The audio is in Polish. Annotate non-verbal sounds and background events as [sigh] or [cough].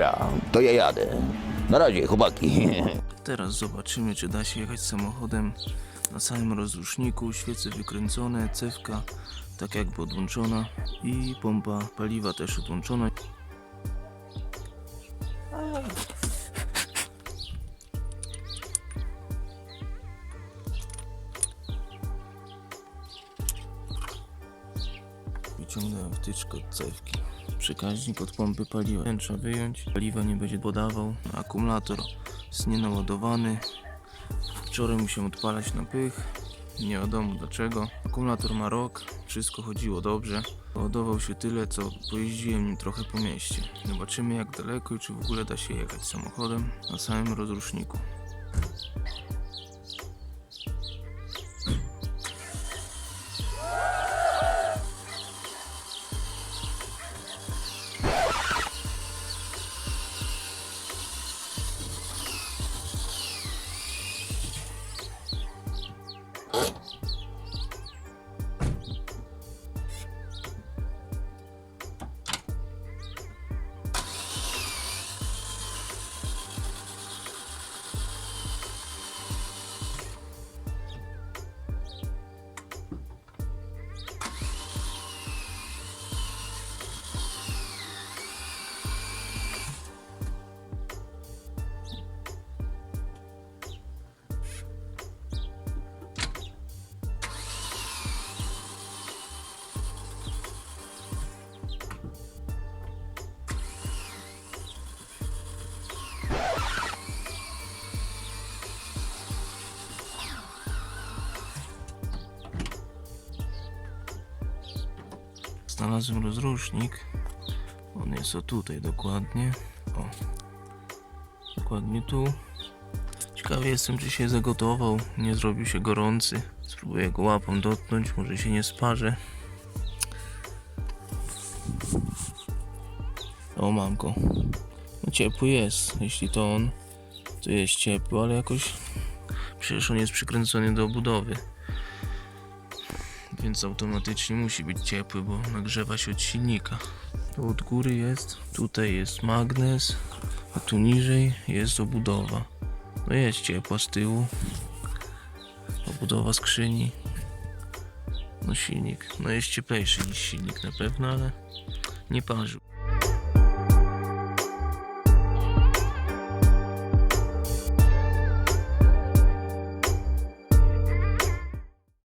Ja, to ja jadę. Na razie, chłopaki. [laughs] Teraz zobaczymy, czy da się jechać samochodem na samym rozruszniku. Świece wykręcone, cewka tak jakby odłączona i pompa paliwa też odłączona. Wyciągnąłem wtyczkę od cewki. Przekaźnik od pompy paliwa. Ten trzeba wyjąć. Paliwa nie będzie podawał. Akumulator jest nienaładowany. Wczoraj musiałem odpalać na pych. Nie wiadomo dlaczego. Akumulator ma rok. Wszystko chodziło dobrze. Ładował się tyle, co pojeździłem nim trochę po mieście. Zobaczymy jak daleko i czy w ogóle da się jechać samochodem na samym rozruszniku. Znalazłem rozrusznik. On jest o tutaj dokładnie. O. Dokładnie tu. Ciekawy jestem, czy się zagotował. Nie zrobił się gorący. Spróbuję go łapą dotknąć, może się nie sparzy. O, mam go. No ciepły jest. Jeśli to on, to jest ciepły, ale jakoś. Przecież on jest przykręcony do obudowy więc automatycznie musi być ciepły, bo nagrzewa się od silnika. Tu od góry jest, tutaj jest magnes, a tu niżej jest obudowa. No jest ciepła z tyłu, obudowa skrzyni. No silnik, no jest cieplejszy niż silnik na pewno, ale nie parzył.